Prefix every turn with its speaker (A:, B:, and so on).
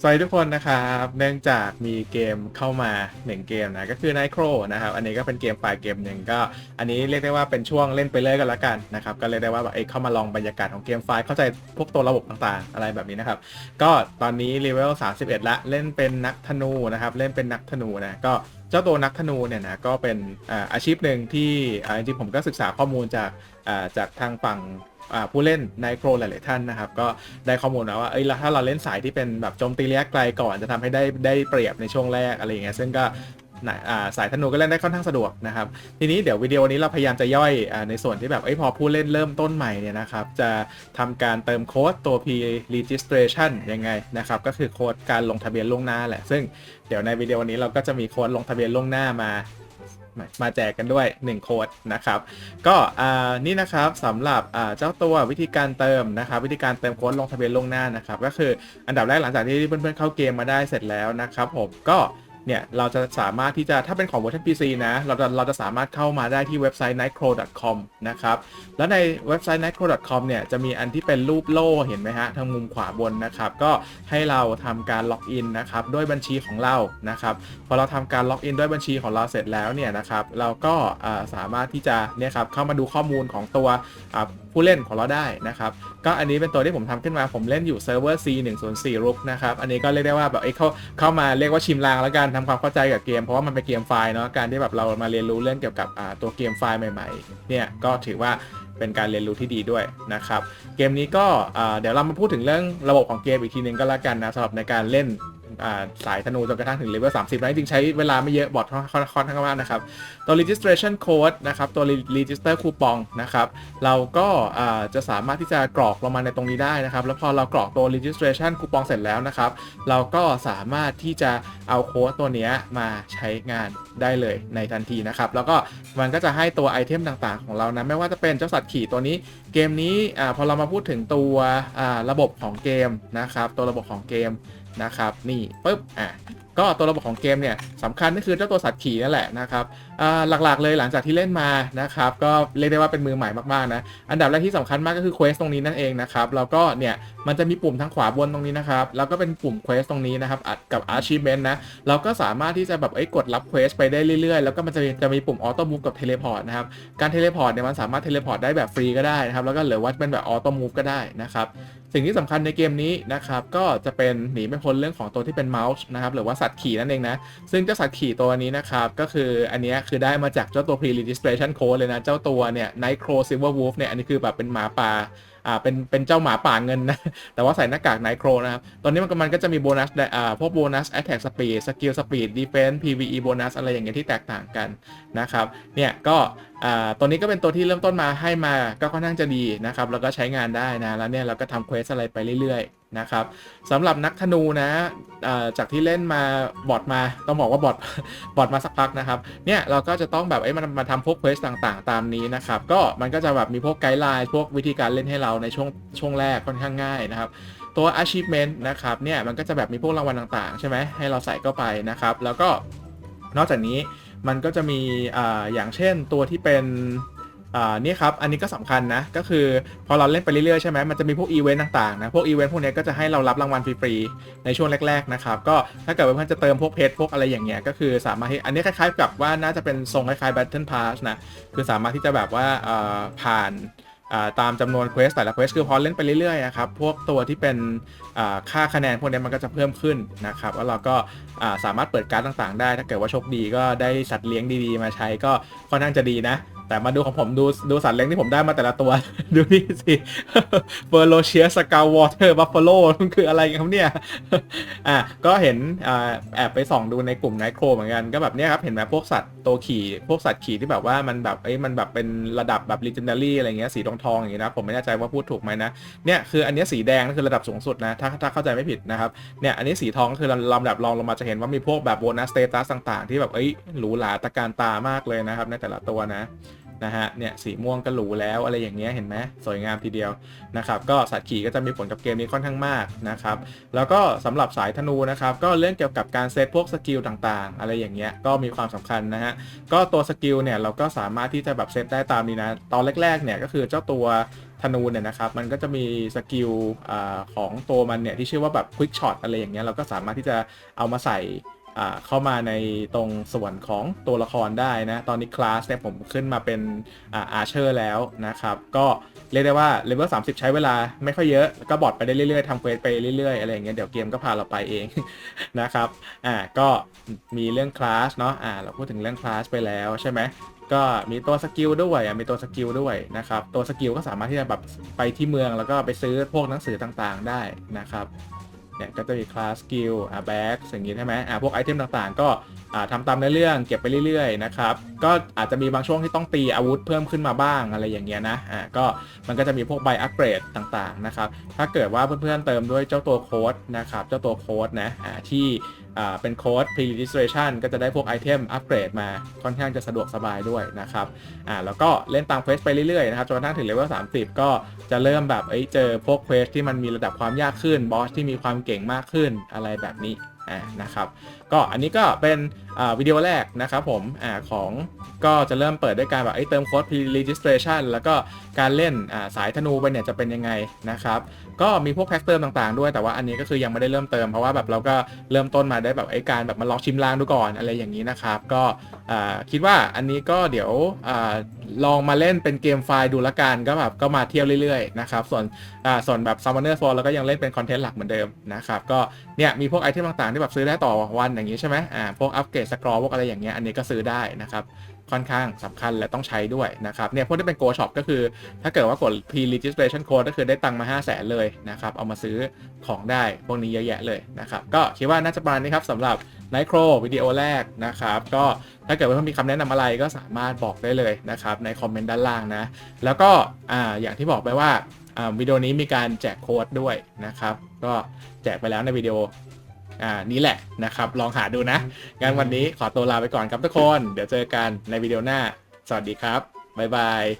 A: สวัสดีทุกคนนะครับ เนื่องจากมีเกมเข้ามา1เกมนะ ก็คือ Nightcrow นะครับ อันนี้ก็เป็นเกมไฟล์เกมหนึ่งก็ อันนี้เรียกได้ว่าเป็นช่วงเล่นไปเลยกันละกันนะครับ ก็เลยกได้ว่าแบบเอ้เข้ามาลองบรรยากาศของเกมไฟล์เข้าใจพวกตัวระบบต่างๆ อะไรแบบนี้นะครับ ก็ตอนนี้เลเวล31 ละ เล่นเป็นนักธนูนะครับ เล่นเป็นนักธนูนะ ก็เจ้าตัวนักธนูเนี่ยนะก็เป็นอาชีพหนึ่งที่จริงๆผมก็ศึกษาข้อมูลจากจากทางฝั่ง ผู้เล่นในโครหลาย ๆ ท่านนะครับ ก็ได้ข้อมูลนะว่าเอ้ยถ้าเราเล่นสายที่เป็นแบบโจมตีระยะไกลก่อนจะทำให้ได้ได้เปรียบในช่วงแรกอะไรอย่างเงี้ยซึ่งก็สายธนูก็เล่นได้ค่อนข้างสะดวกนะครับ ทีนี้เดี๋ยววิดีโอนี้เราพยายามจะย่อยอในส่วนที่แบบอพอผู้เล่นเริ่มต้นใหม่เนี่ยนะครับ จะทำการเติมโค้ดตัว P registration ยังไงนะครับ ก็คือโค้ดการลงทะเบียนล่วงหน้าแหละ ซึ่งเดี๋ยวในวิดีโอนี้เราก็จะมีโค้ดลงทะเบียนล่วงหน้ามา มาแจกกันด้วย 1 โค้ดนะครับ ก็นี่นะครับสำหรับเจ้าตัววิธีการเติมนะครับ วิธีการเติมโค้ดลงทะเบียนล่วงหน้านะครับ ก็คืออันดับแรกหลังจากที่เพื่อนๆเข้าเกมมาได้เสร็จแล้วนะครับผมก็ เนี่ยเราจะสามารถที่จะถ้าเป็นของเวอร์ชัน PC นะเราจะเราจะสามารถเข้ามาได้ที่เว็บไซต์ nightcrow.com นะครับแล้วในเว็บไซต์ nightcrow.com เนี่ยจะมีอันที่เป็นรูปโล่เห็นไหมฮะทางมุมขวาบนนะครับก็ให้เราทำการล็อกอินนะครับด้วยบัญชีของเรานะครับพอเราทำการล็อกอินด้วยบัญชีของเราเสร็จแล้วเนี่ยนะครับเราก็สามารถที่จะเนี่ยครับเข้ามาดูข้อมูลของตัวผู้เล่นของเราได้นะครับก็อันนี้เป็นตัวที่ผมทำขึ้นมาผมเล่นอยู่เซิร์ฟเวอร์ C 1 0 4รุกนะครับอันนี้ก็เรียกได้ว่าแบบเอ้เข้าเข้ามาเรียกว่าชิมลางแล้วกันทำความเข้าใจกับเกม เพราะว่ามันเป็นเกมไฟล์เนาะการที่แบบเรามาเรียนรู้เรื่องเกี่ยวกับตัวเกมไฟล์ใหม่ๆเนี่ยก็ถือว่าเป็นการเรียนรู้ที่ดีด้วยนะครับ เกมนี้ก็เดี๋ยวเรามาพูดถึงเรื่องระบบของเกมอีกทีหนึงก็แล้วกันนะสำหรับในการเล่น สายธนูจนกระทั่งถึงเลเวล30แล้วจริงใช้เวลาไม่เยอะบอทค่อนค่อนข้างมากนะครับ ตัว registration code นะครับตัว register coupon นะครับเราก็จะสามารถที่จะกรอกลงมาในตรงนี้ได้นะครับ แล้วพอเรากรอกตัว registration coupon เสร็จแล้วนะครับ เราก็สามารถที่จะเอาโค้ดตัวนี้มาใช้งานได้เลยในทันทีนะครับ แล้วก็มันก็จะให้ตัวไอเทมต่างๆ ของเรานะ ไม่ว่าจะเป็นเจ้าสัตว์ขี่ตัวนี้ เกมนี้อพอเรามาพูดถึงตัวระบบของเกมนะครับ ตัวระบบของเกมนะครับนี่ปุ๊บอะก็ตัวระบบของเกมเนี่ยสำคัญก็คือเจ้าตัวสัตว์ขี่นั่นแหละนะครับอ่าหลักๆเลยหลังจากที่เล่นมานะครับก็เรียกได้ว่าเป็นมือใหม่มากๆนะอันดับแรกที่สำคัญมากก็คือเควสตรงนี้นั่นเองนะครับแล้วก็เนี่ยมันจะมีปุ่มทางขวาบนตรงนี้นะครับแล้วก็เป็นปุ่มเควสตรงนี้นะครับอัดกับ achievement นะเราก็สามารถที่จะแบบเอ้ยกดรับเควสไปได้เรื่อยๆ แล้วก็มันจะมีจะมีปุ่มออโต้มูฟกับเทเลพอร์ตนะครับการเทเลพอร์ตเนี่ยมันสามารถเทเลพอร์ตได้แบบฟรีก็ได้นะครับแล้วก็เหลือว่าเป็นแบบออโต้มูฟก็ได้นะครับ สิ่งที่สำคัญในเกมนี้นะครับก็จะเป็นหนีไม่พ้นเรื่องของตัวที่เป็นเมาส์นะครับหรือว่าสัตว์ขี่นั่นเองนะ ซึ่งเจ้าสัตว์ขี่ตัวนี้นะครับก็คืออันนี้คือได้มาจากเจ้าตัว pre registration code เลยนะ เจ้าตัวเนี่ย Nightcrow Silver Wolf เนี่ยอันนี้คือแบบเป็นหมาป่าอ่าเป็นเป็นเจ้าหมาป่าเงินนะ แต่ว่าใส่หน้ากากไนโครนะครับ ตอนนี้มันก็มันก็จะมีโบนัสได้อ่าพวกโบนัสแอตแทกสปีดสกิลสปีดดีเฟนซ์พีวีโบนัสอะไรอย่างเงี้ยที่แตกต่างกันนะครับเนี่ยก็อ่าตัวนี้ก็เป็นตัวที่เริ่มต้นมาให้มาก็ค่อนข้างจะดีนะครับแล้วก็ใช้งานได้นะแล้วเนี่ยเราก็ทำเควสอะไรไปเรื่อยๆ นะครับสำหรับนักธนูนะจากที่เล่นมาบอทมาต้องบอกว่าบอทบอทมาสักพักนะครับเนี่ยเราก็จะต้องแบบเอ้ยมันมาทำพวกเควสต่างๆ ตามนี้นะครับก็มันก็จะแบบมีพวกไกด์ไลน์พวกวิธีการเล่นให้เราในช่วงช่วงแรกค่อนข้างง่ายนะครับตัว achievement นะครับเนี่ยมันก็จะแบบมีพวกรางวัลต่างๆ ใช่ไหมให้เราใส่เข้าไปนะครับแล้วก็นอกจากนี้มันก็จะมีออย่างเช่นตัวที่เป็น อ่านี่ครับ อันนี้ก็สำคัญนะ ก็คือพอเราเล่นไปเรื่อยๆใช่ไหมมันจะมีพวกอีเวนต์ต่างๆนะ พวกอีเวนต์พวกนี้ก็จะให้เรารับรางวัลฟรีๆ ในช่วงแรกๆนะครับ ก็ถ้าเกิดเพื่อนจะเติมพวกเพชรพวกอะไรอย่างเงี้ย ก็คือสามารถที่อันนี้คล้ายๆกับว่าน่าจะเป็นทรงคล้ายๆ Battle Pass นะ คือสามารถที่จะแบบว่าอ่าผ่านตามจำนวนเควสแต่ละเควสคือพอเล่นไปเรื่อยๆนะครับพวกตัวที่เป็นค่าคะแนนพวกนี้มันก็จะเพิ่มขึ้นนะครับแล้วเราก็สามารถเปิดการ์ดต่างๆ ได้ ถ้าเกิดว่าโชคดีก็ได้สัตว์เลี้ยงดีๆ มาใช้ก็ค่อนข้างจะดีนะ แต่มาดูของผมดูดูสัตว์เลี้ยงที่ผมได้มาแต่ละตัว ดูนี่สิเฟอร์โลเชียสกาวอเตอร์บัฟฟาโลมันคืออะไรกันครับเนี่ยอะก็เห็นอ่าแอบไปส่องดูในกลุ่มไนโครเหมือนกันก็แบบเนี้ยครับ เห็นไหมพวกสัตว์ตัวขี่ พวกสัตว์ขี่ที่แบบว่ามันแบบเอ้ยมันแบบเป็นระดับแบบ legendary อะไรเงี้ยสีทองทองอย่างงี้นะผมไม่แน่ใจว่าพูดถูกไหมนะเนี่ยคืออันนี้สีแดงนั่นคือระดับสูงสุดนะถ้าถ้าเข้าใจไม่ผิดนะครับเนี่ยอันนี้สีทองก็คือลำดับรองลงมาจะเห็นว่ามีพวกแบบโบนัสสเตตัสต่าง ๆ ที่แบบเอ้ยหรูหราตะการตามากเลยนะครับในแต่ละตัวนะ นะฮะเนี่ยสีม่วงก็หรูแล้วอะไรอย่างเงี้ยเห็นไหมสวยงามทีเดียวนะครับก็สัตว์ขี่ก็จะมีผลกับเกมนี้ค่อนข้างมากนะครับแล้วก็สำหรับสายธนูนะครับก็เรื่องเกี่ยวกับการเซตพวกสกิลต่างๆ อะไรอย่างเงี้ยก็มีความสำคัญนะฮะก็ตัวสกิลเนี่ยเราก็สามารถที่จะแบบเซตได้ตามนี้นะตอนแรกๆเนี่ยก็คือเจ้าตัวธนูเนี่ยนะครับมันก็จะมีสกิลของตัวมันเนี่ยที่ชื่อว่าแบบ Quick Shot อะไรอย่างเงี้ยเราก็สามารถที่จะเอามาใส่ เข้ามาในตรงส่วนของตัวละครได้นะ ตอนนี้คลาสเนี่ยผมขึ้นมาเป็นอาร์เชอร์แล้วนะครับ ก็เรียกได้ว่าเลเวล30 ใช้เวลาไม่ค่อยเยอะแล้วก็บอดไปได้เรื่อยๆทำเควสไปเรื่อยๆ อะไรอย่างเงี้ยเดี๋ยวเกมก็พาเราไปเองนะครับอ่าก็มีเรื่องคลาสเนาะอ่าเราพูดถึงเรื่องคลาสไปแล้วใช่ไหมก็มีตัวสกิลด้วยอะมีตัวสกิลด้วยนะครับ ตัวสกิลก็สามารถที่จะแบบไปที่เมืองแล้วก็ไปซื้อพวกหนังสือต่างๆได้นะครับ เนี่ยก็จะมีคลาสสกิลอ่าแบ็กสิ่งนี้ใช่ไหมอ่าพวกไอเทมต่างๆ ก็อ่าทำตามในเรื่องเก็บไปเรื่อยๆนะครับก็อาจจะมีบางช่วงที่ต้องตีอาวุธเพิ่มขึ้นมาบ้างอะไรอย่างเงี้ยนะอ่าก็มันก็จะมีพวกใบอัปเกรดต่างๆนะครับถ้าเกิดว่าเพื่อนๆเติมด้วยเจ้าตัวโค้ดนะครับเจ้าตัวโค้ดนะอ่าที่ เป็นโค้ด pre-registration ก็จะได้พวกไอเทมอัปเกรดมาค่อนข้างจะสะดวกสบายด้วยนะครับอ่าแล้วก็เล่นตามเควสไปเรื่อยๆนะครับจนกระทั่งถึงเลเวล30 ก็จะเริ่มแบบเอ้ยเจอพวกเควสที่มันมีระดับความยากขึ้นบอสที่มีความเก่งมากขึ้นอะไรแบบนี้ อ่านะครับ ก็อันนี้ก็เป็นอ่าวิดีโอแรกนะครับผมอ่าของก็จะเริ่มเปิดด้วยการแบบเอ้เติมโค้ด pre-registration แล้วก็การเล่นอ่าสายธนูไปเนี่ยจะเป็นยังไงนะครับก็มีพวกแพ็กเติมต่างๆด้วยแต่ว่าอันนี้ก็คือยังไม่ได้เริ่มเติมเพราะว่าแบบเราก็เริ่มต้นมาได้แบบไอ้การแบบมาลองชิมลางดูก่อนอะไรอย่างนี้นะครับ ก็คิดว่าอันนี้ก็เดี๋ยว ลองมาเล่นเป็นเกมไฟล์ดูละกันก็แบบก็มาเที่ยวเรื่อยๆนะครับส่วนอ่าส่วนแบบ Summoner Fall เราก็ยังเล่นเป็นคอนเทนต์หลักเหมือนเดิมนะครับก็เนี่ยมีพวกไอเทมต่างๆที่แบบซื้อได้ต่อวันอย่างนี้ใช่ไหมอ่าพวกอัปเกรดสกรอพวกอะไรอย่างเงี้ยอันนี้ก็ซื้อได้นะครับค่อนข้างสำคัญและต้องใช้ด้วยนะครับเนี่ยพวกที่เป็น Go Shop ก็คือ ถ้าเกิดว่ากด Pre Registration Code ก็คือได้ตังค์มา 5 0 0แสนเลยนะครับเอามาซื้อของได้พวกนี้เยอะแยะเลยนะครับก็คิดว่าน่าจะประมาณนี้ครับสำหรับ Nightcro วิดีโอแรกนะครับ ก็ถ้าเกิดว่ามีคำแนะนำอะไรก็สามารถบอกได้เลยนะครับ ในคอมเมนต์ด้านล่างนะ แล้วก็อ่าอย่างที่บอกไปว่าอ่าวิดีโอนี้มีการแจกโค้ดด้วยนะครับ ก็แจกไปแล้วในวิดีโออ่านี้แหละนะครับ ลองหาดูนะงั้นวันนี้ขอตัวลาไปก่อนครับทุกคน เดี๋ยวเจอกันในวิดีโอหน้า สวัสดีครับ บ๊ายบาย